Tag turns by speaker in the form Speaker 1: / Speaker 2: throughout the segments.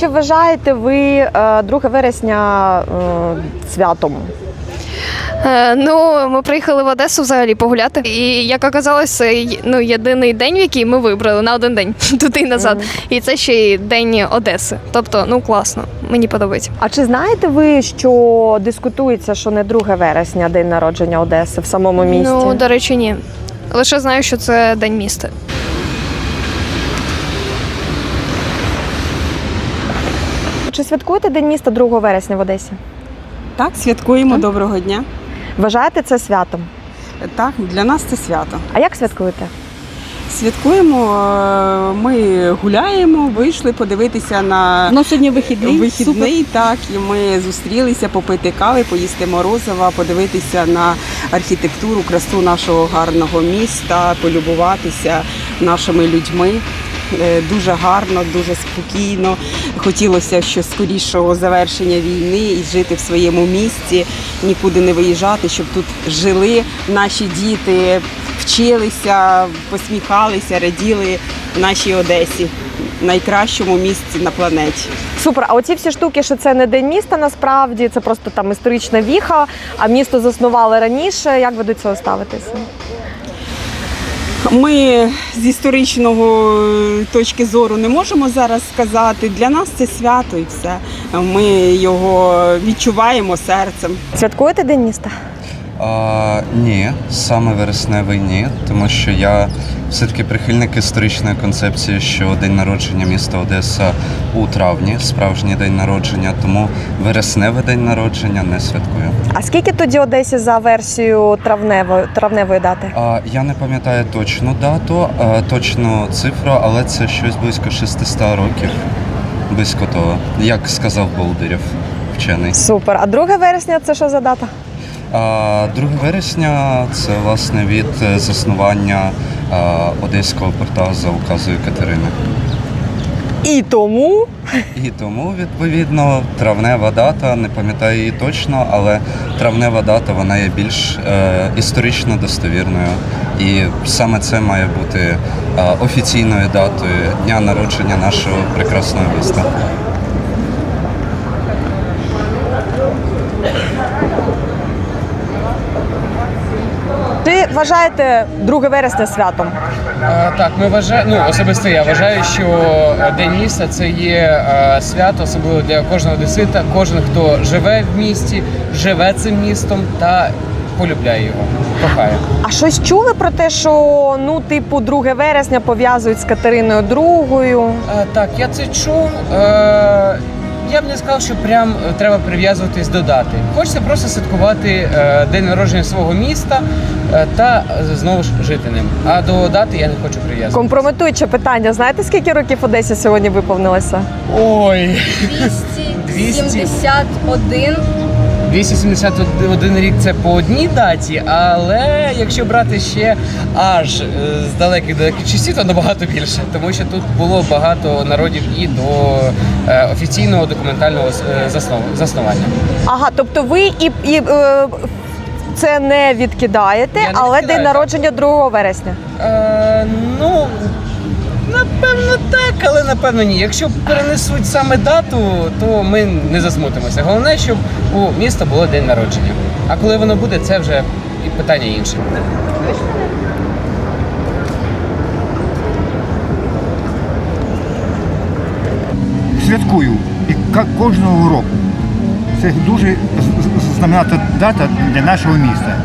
Speaker 1: чи вважаєте ви е, 2 вересня е, святом?
Speaker 2: Е, Ну, ми приїхали в Одесу взагалі погуляти. І як оказалось, це ну, єдиний день, в який ми вибрали на один день туди і назад. І це ще й день Одеси. Тобто, ну класно, мені подобається.
Speaker 1: А чи знаєте ви, що дискутується, що не 2 вересня, день народження Одеси в самому місті?
Speaker 2: Ну, до речі, ні. Лише знаю, що це день міста.
Speaker 1: Чи святкуєте День міста 2 вересня в Одесі?
Speaker 3: Так, святкуємо доброго дня.
Speaker 1: Вважаєте це святом?
Speaker 3: Так, для нас це свято.
Speaker 1: А як святкуєте?
Speaker 3: Святкуємо, е, ми гуляємо, вийшли подивитися на
Speaker 4: Ну, сьогодні вихідний.
Speaker 3: вихідний. Так, і ми зустрілися попити кави, поїсти морозива, подивитися на архітектуру, красу нашого гарного міста, полюбуватися нашими людьми. Е, Дуже гарно, дуже спокійно. Хотілося що скорішого завершення війни і жити в своєму місті, нікуди не виїжджати, щоб тут жили наші діти, вчилися, посміхалися, раділи нашій Одесі, найкращому місці на планеті.
Speaker 1: Супер. А оці всі штуки, що це не день міста, насправді це просто там історична віха, а місто заснували раніше. Як ви до цього ставитеся?
Speaker 3: Ми з історичного е, точки зору не можемо зараз сказати. Для нас це свято і все. Ми його відчуваємо серцем.
Speaker 1: Святкуєте День міста?
Speaker 5: А, ні, саме вересневий ні, тому що я все-таки прихильник історичної концепції, що день народження міста Одеса у травні, справжній день народження, тому вересневий день народження не святкую.
Speaker 1: А скільки тоді Одесі за версію травневої травневої дати?
Speaker 5: А, я не пам'ятаю точну дату, а, точну цифру, але це щось близько 600 років. Близько того, як сказав Болдирів, вчений.
Speaker 1: Супер. А 2 вересня це що за дата?
Speaker 5: А, 2 вересня це власне від е, заснування одеського порта за указою Катерини.
Speaker 1: І тому
Speaker 5: І тому, відповідно, травнева дата, не пам'ятаю її точно, але травнева дата вона є більш е, історично достовірною. І саме це має бути е, офіційною датою дня народження нашого прекрасного міста.
Speaker 1: чи вважаєте 2 вересня святом?
Speaker 6: Е, Так, ми вважаємо, ну особисто я вважаю, що е, День міста це є е, свято, особливо для кожного одесита. Кожен, хто живе в місті, живе цим містом та полюбляє його, кохає.
Speaker 1: А щось чули про те, що ну, типу, 2 вересня пов'язують з Катериною?
Speaker 6: Е, Так, я це чув. Е, Я б не сказав, що прям е, треба прив'язуватись до дати. Хочеться просто святкувати е, день народження свого міста е, та знову ж жити ним. А до дати я не хочу прив'язувати.
Speaker 1: Компрометуюче питання. Знаєте, скільки років Одесі сьогодні виповнилося?
Speaker 6: Ой.
Speaker 7: 271
Speaker 6: 271 рік це по одній даті, але якщо брати ще аж е, з далеких далеких часів, то набагато більше, тому що тут було багато народів і до е, офіційного документального е, заснування.
Speaker 1: Ага, тобто ви і, і це не відкидаєте,
Speaker 6: Я не
Speaker 1: але
Speaker 6: відкидаю,
Speaker 1: день народження 2 вересня.
Speaker 6: Е, ну напевно так, але напевно ні. Якщо перенесуть саме дату, то ми не засмутимося. Головне, щоб у міста було день народження. А коли воно буде, це вже і питання інше.
Speaker 8: святкую і кожного року. Це дуже знамената дата для нашого міста.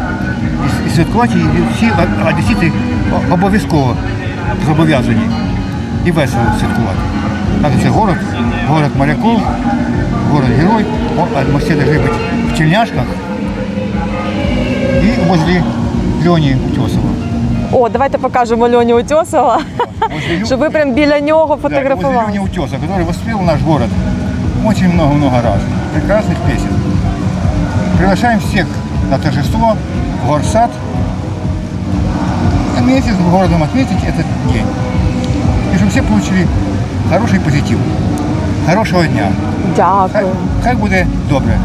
Speaker 8: І, святкувати всі о- одесити о- обов'язково зобов'язані і весело святкувати. Так, це город, город моряков, город герой. О, а Ми всі должны бути в тельняшках і возле Льоні Утьосова.
Speaker 1: О, давайте покажемо Льоні Утьосова,
Speaker 8: Возле Лю-
Speaker 1: щоб ви прям біля нього
Speaker 8: Да, возле
Speaker 1: фотографували.
Speaker 8: Лёни Утеса, который воспел наш город очень много-много раз. Прекрасных песен. Приглашаем всех на торжество в Горсад. И вместе с городом отметить этот день. И чтобы все получили хороший позитив. Хорошего дня. Хай,
Speaker 1: Дякую.
Speaker 8: хай буде добре.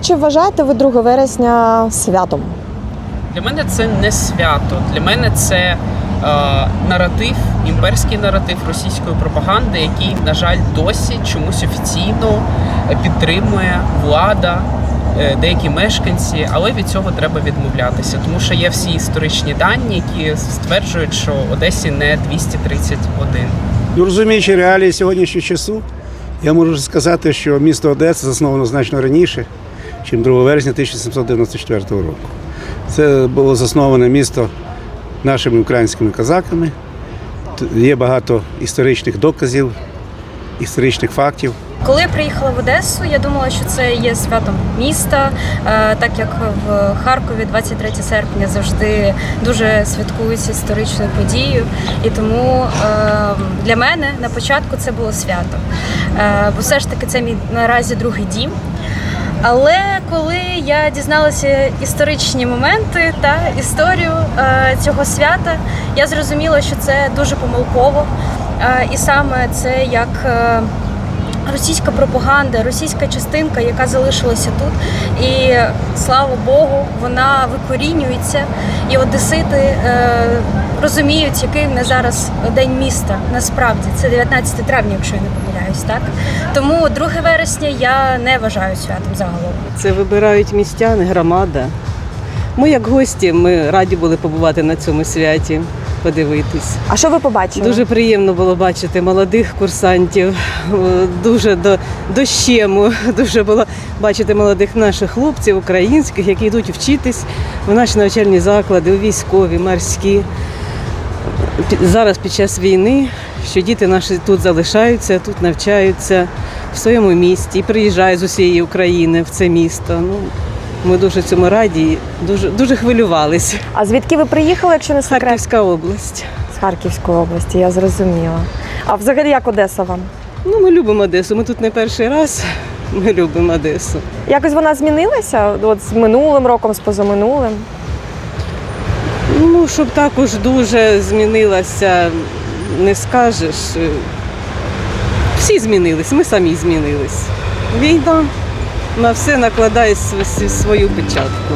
Speaker 1: Чи вважаєте ви 2 вересня святом?
Speaker 4: Для мене це не свято. Для мене це наратив, імперський наратив російської пропаганди, який, на жаль, досі чомусь офіційно е, підтримує влада, е, деякі мешканці, але від цього треба відмовлятися, тому що є всі історичні дані, які стверджують, що Одесі не 231.
Speaker 7: Ну, розуміючи реалії сьогоднішнього часу, я можу сказати, що місто Одеса засновано значно раніше, ніж 2 вересня 1794 року. Це було засноване місто нашими українськими козаками. Є багато історичних доказів, історичних фактів.
Speaker 9: Коли я приїхала в Одесу, я думала, що це є святом міста, е, так як в Харкові 23 серпня завжди дуже святкується історичною подією. І тому е, для мене на початку це було свято. Е, Бо все ж таки це мій наразі другий дім. Але коли я дізналася історичні моменти та історію е, цього свята, я зрозуміла, що це дуже помилково. Е, і саме це як е, російська пропаганда, російська частинка, яка залишилася тут. І слава Богу, вона викорінюється. І одесити е, розуміють, який в нас зараз день міста. Насправді це 19 травня, якщо я не помиляюсь, так тому 2 вересня я не вважаю святом загалом.
Speaker 10: Це вибирають містяни, громада. Ми, як гості, ми раді були побувати на цьому святі, подивитись.
Speaker 1: А що ви побачили?
Speaker 10: Дуже приємно було бачити молодих курсантів, дуже до, до щему. Дуже було бачити молодих наших хлопців, українських, які йдуть вчитись в наші навчальні заклади, у військові, морські. Зараз під час війни, що діти наші тут залишаються, тут навчаються в своєму місті і приїжджають з усієї України в це місто. Ну, ми дуже цьому раді, і дуже, дуже хвилювалися.
Speaker 1: А звідки ви приїхали, якщо не секрет?
Speaker 10: Харківська область.
Speaker 1: З Харківської області, я зрозуміла. А взагалі як Одеса вам?
Speaker 10: Ну, ми любимо Одесу. Ми тут не перший раз. Ми любимо Одесу.
Speaker 1: Якось вона змінилася? От з минулим роком, з позаминулим?
Speaker 10: Ну, щоб також дуже змінилася, не скажеш. Всі змінились, ми самі змінились. Війна на все накладає свою печатку.